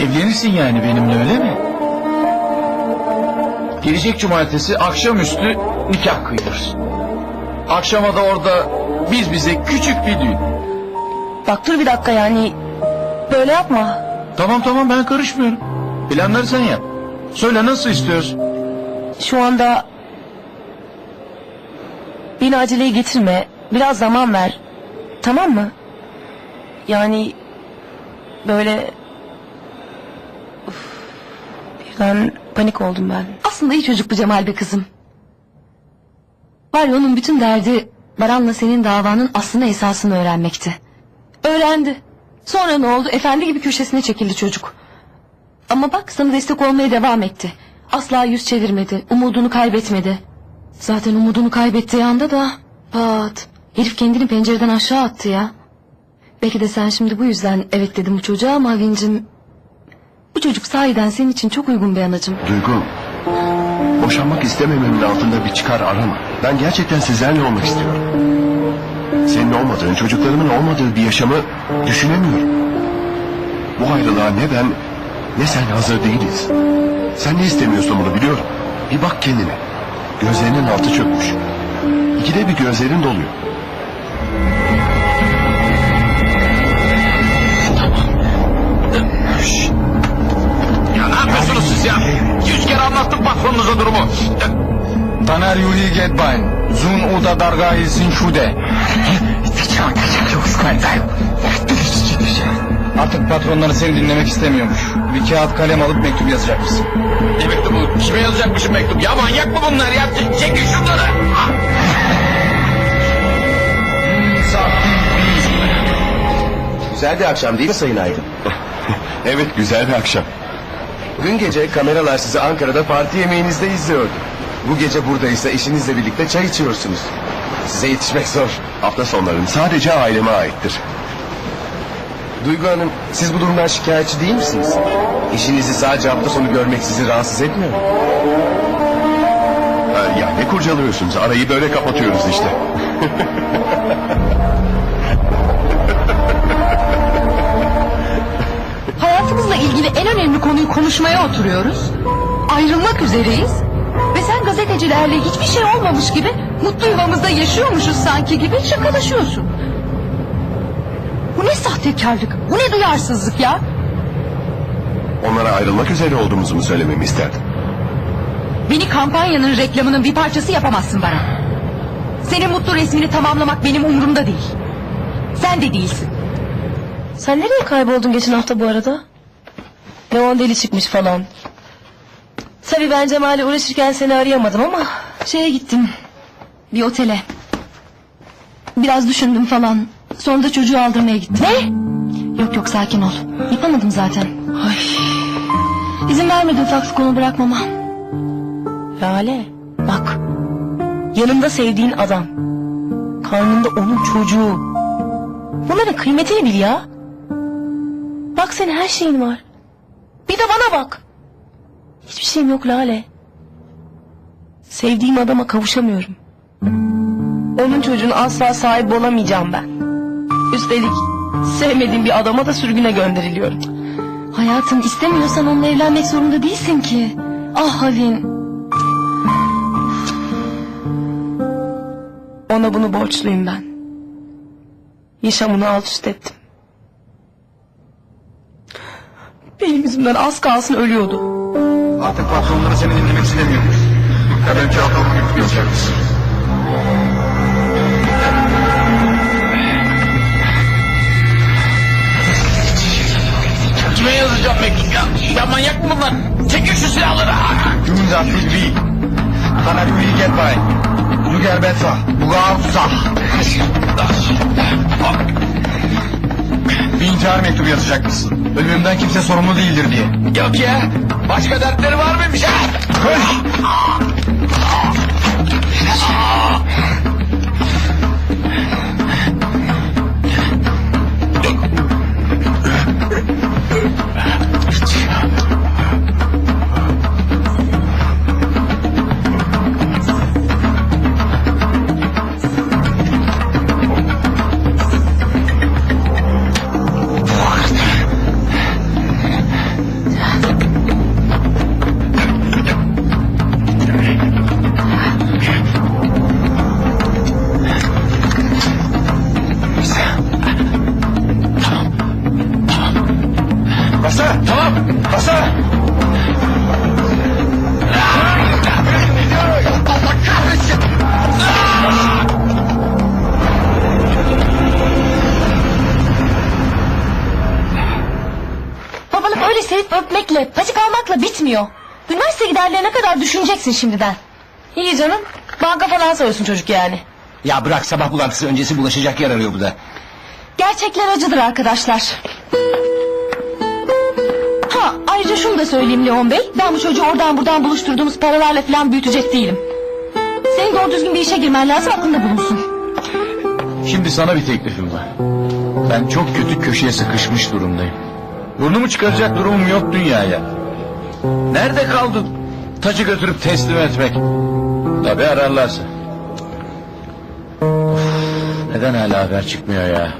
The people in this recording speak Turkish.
Evlisin yani benimle öyle mi? Gelecek cumartesi akşamüstü nikah kıyılır. Akşama da orada biz bize küçük bir düğün. Bak dur bir dakika yani. Böyle yapma. Tamam tamam ben karışmıyorum. Planları sen yap. Söyle nasıl istiyorsun? Şu anda... Beni aceleye getirme. Biraz zaman ver. Tamam mı? Yani... Böyle... Birden panik oldum ben. Aslında iyi çocuk bu Cemal be kızım. Var ya onun bütün derdi Baran'la senin davanın aslını esasını öğrenmekti. Öğrendi. Sonra ne oldu? Efendi gibi köşesine çekildi çocuk. Ama bak sana destek olmaya devam etti. Asla yüz çevirmedi. Umudunu kaybetmedi. Zaten umudunu kaybettiği anda da pat. Herif kendini pencereden aşağı attı ya. Belki de sen şimdi bu yüzden evet dedim bu çocuğa ama Havincim... Bu çocuk sahiden senin için çok uygun bir anacığım. Duygu, boşanmak istemememin altında bir çıkar arama. Ben gerçekten sizlerle olmak istiyorum. Senin olmadığın, çocuklarımın olmadığı bir yaşamı düşünemiyorum. Bu ayrılığa ne ben ne sen hazır değiliz. Sen ne istemiyorsun bunu biliyorum. Bir bak kendine. Gözlerinin altı çökmüş. İkide bir gözlerin doluyor. Anlattım patronunuza durumu. Taner Yuri Getbayn. Zun Uda Darga ilsin şude. Artık patronları seni dinlemek istemiyormuş. Bir kağıt kalem alıp mektup yazacak mısın? Ne mektubu? Kime yazacakmışım mektup? Ya manyak mı bunlar ya? Çekin şunları. Güzel bir akşam değil mi Sayın Aydın? Evet güzel bir akşam. Dün gece kameralar sizi Ankara'da parti yemeğinizde izliyordu. Bu gece buradaysa eşinizle birlikte çay içiyorsunuz. Size yetişmek zor. Hafta sonlarım sadece aileme aittir. Duygu Hanım, siz bu durumdan şikayetçi değil misiniz? Eşinizi sadece hafta sonu görmek sizi rahatsız etmiyor mu? Ya ne kurcalıyorsunuz? Arayı böyle kapatıyoruz işte. Hayatımızla ilgili en önemli konuyu konuşmaya oturuyoruz. Ayrılmak üzereyiz. Ve sen gazetecilerle hiçbir şey olmamış gibi mutlu yuvamızda yaşıyormuşuz sanki gibi şakalaşıyorsun. Bu ne sahtekarlık, bu ne duyarsızlık ya. Onlara ayrılmak üzere olduğumuzu mu söylememi isterdin? Beni kampanyanın reklamının bir parçası yapamazsın bana. Senin mutlu resmini tamamlamak benim umurumda değil. Sen de değilsin. Sen nereye kayboldun geçen hafta bu arada? Leon deli çıkmış falan. Tabii ben Cemal'le uğraşırken seni arayamadım ama... Şeye gittim. Bir otele. Biraz düşündüm falan. Sonra da çocuğu aldırmaya gittim. Ne? Yok yok sakin ol. Yapamadım zaten. Ay İzin vermedin saksı konu bırakmama. Lale bak. Yanında sevdiğin adam. Karnında onun çocuğu. Bunların kıymetini bil ya. Bak senin her şeyin var. Bir de bana bak. Hiçbir şeyim yok Lale. Sevdiğim adama kavuşamıyorum. Onun çocuğuna asla sahip olamayacağım ben. Üstelik sevmediğim bir adama da sürgüne gönderiliyorum. Hayatım istemiyorsan onunla evlenmek zorunda değilsin ki. Ah Havin. Ona bunu borçluyum ben. Yaşamını alt üst ettim. Benim yüzümden az kalsın ölüyordu. Artık patronları seni dinlemek istemiyormuş. Kalem kağıt alıp mısın? Kime yazacağım mektup ya? Ya manyak mı bunlar? Çekin şu silahları. Günza Filvi. Taner Yuri Getbay. Luger Betfa. Bugar Uzah. Bir intihar mektubu yazacak mısın? Ölümümden kimse sorumlu değildir diye. Yok ya. Başka dertleri var mıymış ha? Koş. etmekle, patik almakla bitmiyor. Üniversite giderlerine kadar düşüneceksin şimdiden. İyi canım. Banka falan soruyorsun çocuk yani. Ya bırak sabah bulantısı öncesi bulaşacak yer arıyor bu da. Gerçekler acıdır arkadaşlar. Ha ayrıca şunu da söyleyeyim Leon Bey. Ben bu çocuğu oradan buradan buluşturduğumuz paralarla falan büyütecek değilim. Senin doğru düzgün bir işe girmen lazım aklında bulunsun. Şimdi sana bir teklifim var. Ben çok kötü köşeye sıkışmış durumdayım. Burnumu çıkaracak durumum yok dünyaya. Nerede kaldı tacı götürüp teslim etmek? Tabi ararlarsa. Of, neden hala haber çıkmıyor ya?